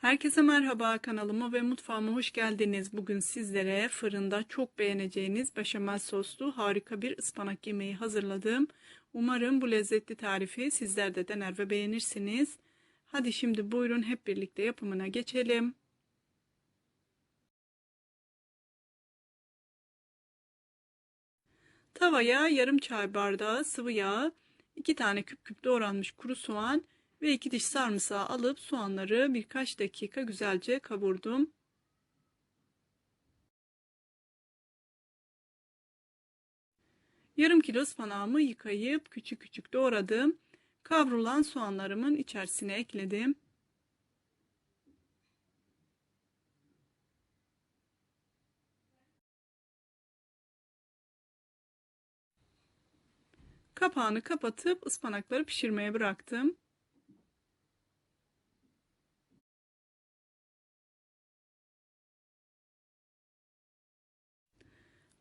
Herkese merhaba kanalıma ve mutfağıma hoş geldiniz. Bugün sizlere fırında çok beğeneceğiniz beşamel soslu harika bir ıspanak yemeği hazırladım. Umarım bu lezzetli tarifi sizler de dener ve beğenirsiniz. Hadi şimdi buyurun hep birlikte yapımına geçelim. Tavaya yarım çay bardağı sıvı yağ, 2 tane küp küp doğranmış kuru soğan ve 2 diş sarımsağı alıp soğanları birkaç dakika güzelce kavurdum. Yarım kilo ıspanağımı yıkayıp küçük küçük doğradım. Kavrulan soğanlarımın içerisine ekledim. Kapağını kapatıp ıspanakları pişirmeye bıraktım.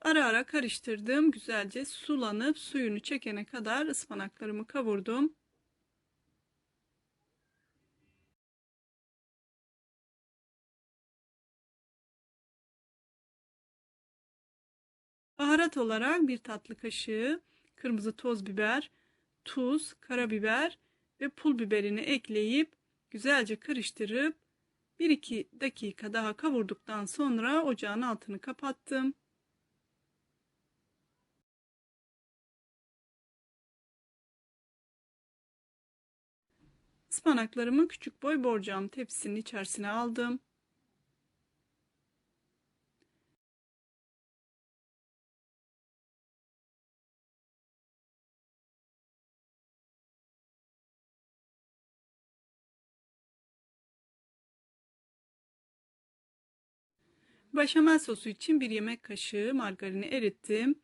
Ara ara karıştırdım. Güzelce sulanıp suyunu çekene kadar ıspanaklarımı kavurdum. Baharat olarak bir tatlı kaşığı kırmızı toz biber, tuz, karabiber ve pul biberini ekleyip güzelce karıştırıp 1-2 dakika daha kavurduktan sonra ocağın altını kapattım. Ispanaklarımı küçük boy borcam tepsinin içerisine aldım. Başamel sosu için bir yemek kaşığı margarini erittim.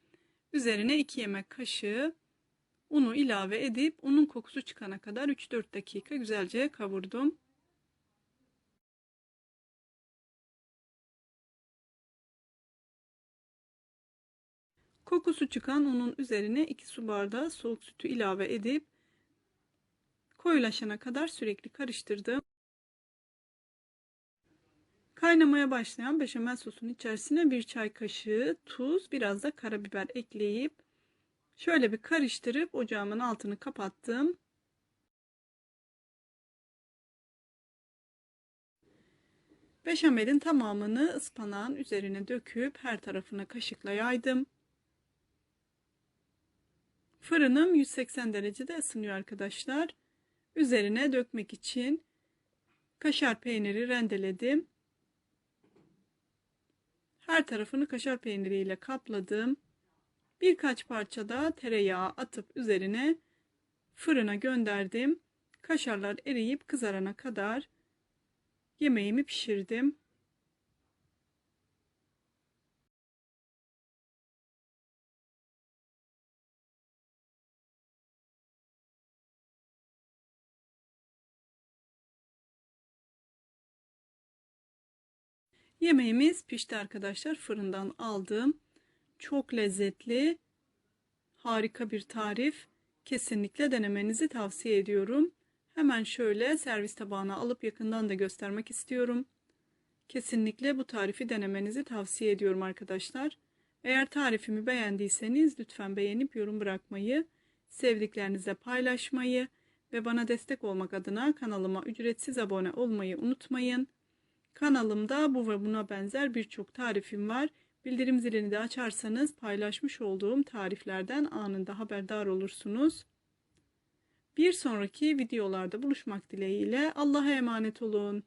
Üzerine 2 yemek kaşığı unu ilave edip unun kokusu çıkana kadar 3-4 dakika güzelce kavurdum. Kokusu çıkan unun üzerine 2 su bardağı soğuk sütü ilave edip koyulaşana kadar sürekli karıştırdım. Kaynamaya başlayan beşamel sosun içerisine bir çay kaşığı tuz, biraz da karabiber ekleyip şöyle bir karıştırıp ocağımın altını kapattım. Beşamelin tamamını ıspanağın üzerine döküp her tarafına kaşıkla yaydım. Fırınım 180 derecede ısınıyor arkadaşlar. Üzerine dökmek için kaşar peyniri rendeledim. Her tarafını kaşar peyniriyle kapladım. Birkaç parça da tereyağı atıp üzerine fırına gönderdim. Kaşarlar eriyip kızarana kadar yemeğimi pişirdim. Yemeğimiz pişti arkadaşlar. Fırından aldım. Çok lezzetli, harika bir tarif. Kesinlikle denemenizi tavsiye ediyorum. Hemen şöyle servis tabağına alıp yakından da göstermek istiyorum. Kesinlikle bu tarifi denemenizi tavsiye ediyorum arkadaşlar. Eğer tarifimi beğendiyseniz lütfen beğenip yorum bırakmayı, sevdiklerinizle paylaşmayı ve bana destek olmak adına kanalıma ücretsiz abone olmayı unutmayın. Kanalımda bu ve buna benzer birçok tarifim var. Bildirim zilini de açarsanız paylaşmış olduğum tariflerden anında haberdar olursunuz. Bir sonraki videolarda buluşmak dileğiyle Allah'a emanet olun.